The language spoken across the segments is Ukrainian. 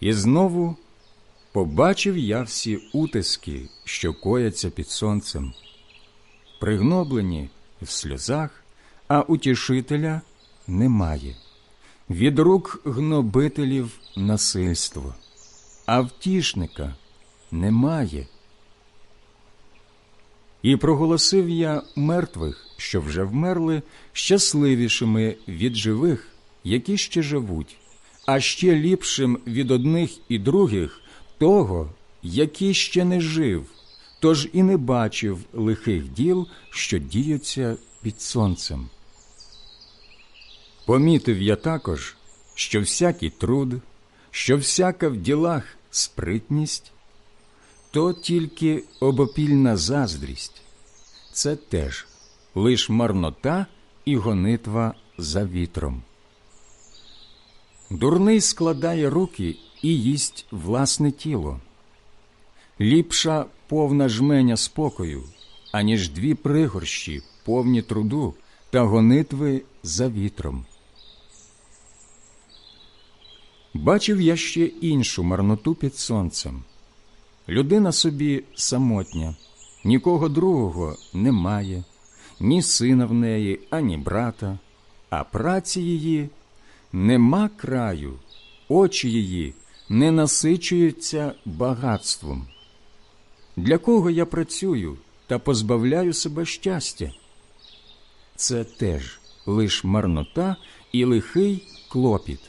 І знову побачив я всі утиски, що кояться під сонцем, пригноблені в сльозах, а утішителя немає. Від рук гнобителів насильство, а втішника немає. І проголосив я мертвих, що вже вмерли, щасливішими від живих, які ще живуть, а ще ліпшим від одних і других того, який ще не жив, тож і не бачив лихих діл, що діються під сонцем. Помітив я також, що всякий труд, що всяка в ділах спритність, то тільки обопільна заздрість, це теж лиш марнота і гонитва за вітром. Дурний складає руки і їсть власне тіло. Ліпша повна жменя спокою, аніж дві пригорщі, повні труду та гонитви за вітром. Бачив я ще іншу марноту під сонцем. Людина собі самотня, нікого другого немає, ні сина в неї, ані брата, а праці її нема краю, очі її не насичуються багатством. Для кого я працюю та позбавляю себе щастя? Це теж лиш марнота і лихий клопіт.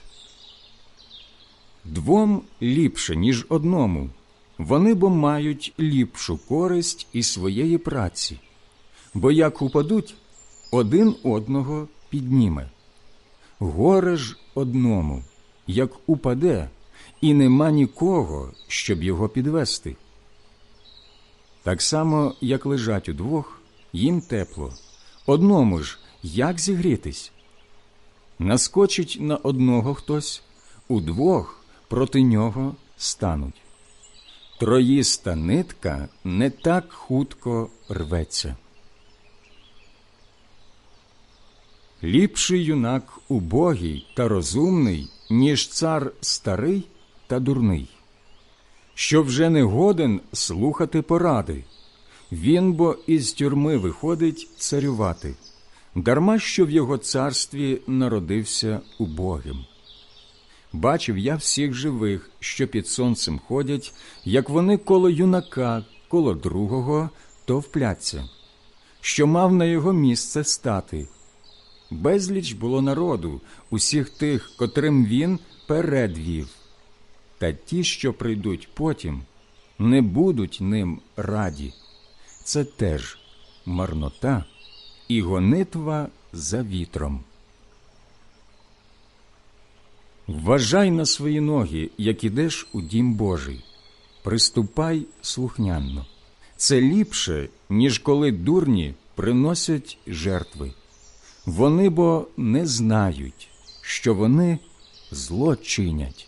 Двом ліпше, ніж одному, вони бо мають ліпшу користь із своєї праці, бо як упадуть, один одного підніме. Горе ж одному, як упаде, і нема нікого, щоб його підвести. Так само, як лежать удвох, їм тепло, одному ж як зігрітись? Наскочить на одного хтось, удвох проти нього стануть. Троїста нитка не так хутко рветься. Ліпший юнак убогий та розумний, ніж цар старий та дурний, що вже не годен слухати поради. Він бо із тюрми виходить царювати, дарма що в його царстві народився убогим. Бачив я всіх живих, що під сонцем ходять, як вони коло юнака, коло другого товпляться, що мав на його місце стати. Безліч було народу, усіх тих, котрим він передвів. Та ті, що прийдуть потім, не будуть ним раді. Це теж марнота і гонитва за вітром. Вважай на свої ноги, як ідеш у дім Божий, приступай слухняно. Це ліпше, ніж коли дурні приносять жертви. Вони бо не знають, що вони зло чинять.